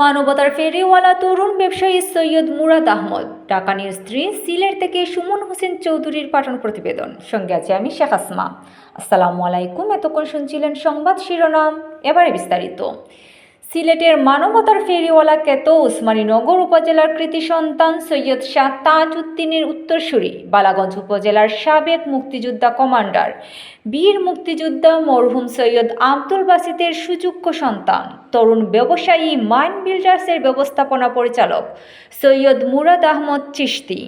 মানবতার ফেরিওয়ালা তরুণ ব্যবসায়ী সৈয়দ মুরাদ আহমদ টাকানির স্ত্রী সিলের থেকে সুমন হোসেন চৌধুরীর পাঠন প্রতিবেদন। সঙ্গে আছে আমি শেখ আসমা। আসসালামু আলাইকুম। এতক্ষণ শুনছিলেন সংবাদ শিরোনাম। এবারে বিস্তারিত। সিলেটের মানবতার ফেরিওয়ালা কেত উসমানীনগর উপজেলার কৃতি সন্তান সৈয়দ শাহ তাজ উদ্দিনের উত্তরসূরি, বালাগঞ্জ উপজেলার সাবেক মুক্তিযোদ্ধা কমান্ডার, বীর মুক্তিযোদ্ধা মরহুম সৈয়দ আব্দুল বাসিতের সুযোগ্য সন্তান, তরুণ ব্যবসায়ী মাইন বিল্ডার্সের ব্যবস্থাপনা পরিচালক সৈয়দ মুরাদ আহমদ চিশতি।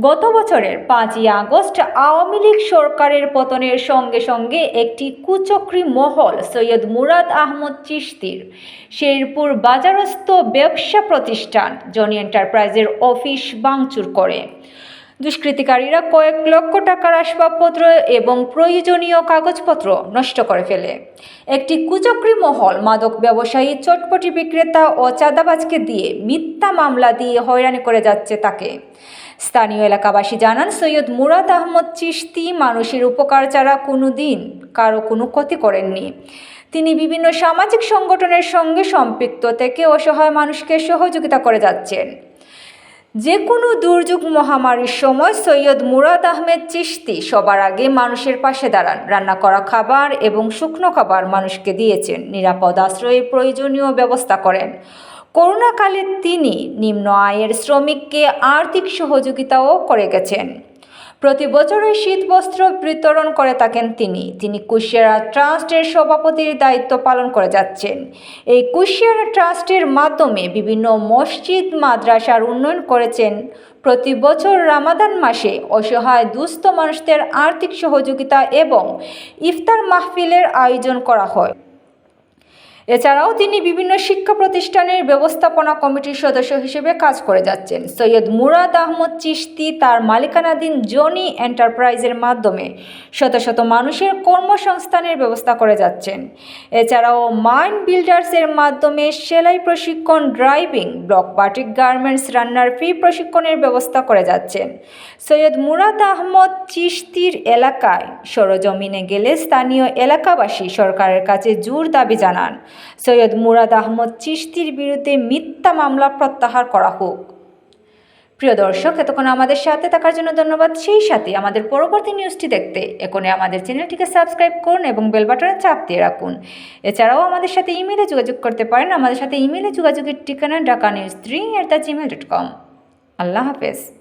গত বছরের পাঁচই আগস্ট আওয়ামী লীগ সরকারের পতনের সঙ্গে সঙ্গে একটি কুচক্রী মহল সৈয়দ মুরাদ আহমদ চিস্তির শেরপুর বাজারস্থ ব্যবসা প্রতিষ্ঠান জনি এন্টারপ্রাইজের অফিস ভাঙচুর করে। দুষ্কৃতিকারীরা কয়েক লক্ষ টাকার আসবাবপত্র এবং প্রয়োজনীয় কাগজপত্র নষ্ট করে ফেলে। একটি কুচক্রী মহল মাদক ব্যবসায়ী, চটপটি বিক্রেতা ও চাঁদাবাজকে দিয়ে মিথ্যা মামলা দিয়ে হয়রানি করে যাচ্ছে তাকে। স্থানীয় এলাকাবাসী জানান, সৈয়দ মুরাদ আহমদ চিশতি মানুষের উপকার ছাড়া কোনো দিন কারও কোনো ক্ষতি করেননি। তিনি বিভিন্ন সামাজিক সংগঠনের সঙ্গে সম্পৃক্ত থেকে অসহায় মানুষকে সহযোগিতা করে যাচ্ছেন। যে কোনো দুর্যোগ মহামারীর সময় সৈয়দ মুরাদ আহমেদ চিস্তি সবার আগে মানুষের পাশে দাঁড়ান। রান্না করা খাবার এবং শুকনো খাবার মানুষকে দিয়েছেন। নিরাপদ আশ্রয়ের প্রয়োজনীয় ব্যবস্থা করেন। করোনাকালে তিনি নিম্ন আয়ের শ্রমিককে আর্থিক সহযোগিতাও করে গেছেন। প্রতি বছরই শীতবস্ত্র বিতরণ করে থাকেন তিনি। তিনি কুশিয়ারা ট্রাস্টের সভাপতির দায়িত্ব পালন করে যাচ্ছেন। এই কুশিয়ারা ট্রাস্টের মাধ্যমে বিভিন্ন মসজিদ, মাদ্রাসার উন্নয়ন করেছেন। প্রতি বছর রামাদান মাসে অসহায় দুস্থ মানুষদের আর্থিক সহযোগিতা এবং ইফতার মাহফিলের আয়োজন করা হয়। এছাড়াও তিনি বিভিন্ন শিক্ষা প্রতিষ্ঠানের ব্যবস্থাপনা কমিটির সদস্য হিসেবে কাজ করে যাচ্ছেন। সৈয়দ মুরাদ আহমদ চিশতি তার মালিকানাধীন জনি এন্টারপ্রাইজের মাধ্যমে শত শত মানুষের কর্মসংস্থানের ব্যবস্থা করে যাচ্ছেন। এছাড়াও মাইন বিল্ডার্সের মাধ্যমে সেলাই প্রশিক্ষণ, ড্রাইভিং, ব্লক বাটিক গার্মেন্টস, রান্নার ফ্রি প্রশিক্ষণের ব্যবস্থা করে যাচ্ছেন। সৈয়দ মুরাদ আহমদ চিশতির এলাকায় সরজমিনে গেলে স্থানীয় এলাকাবাসী সরকারের কাছে জোর দাবি জানান। সৈয়দ মুরাদ আহমদ চিশতির বিরুদ্ধে মিথ্যা মামলা প্রত্যাহার করা হোক। প্রিয় দর্শক, এতক্ষণ আমাদের সাথে থাকার জন্য ধন্যবাদ। সেই সাথে আমাদের পরবর্তী নিউজটি দেখতে এখনই আমাদের চ্যানেলটিকে সাবস্ক্রাইব করুন এবং বেল বাটনে চাপ দিয়ে রাখুন। এছাড়াও আমাদের সাথে ইমেলে যোগাযোগ করতে পারেন। আমাদের সাথে ইমেলে যোগাযোগের ঠিকানা Dhaka news three at the gmail dot com আল্লাহ হাফেজ।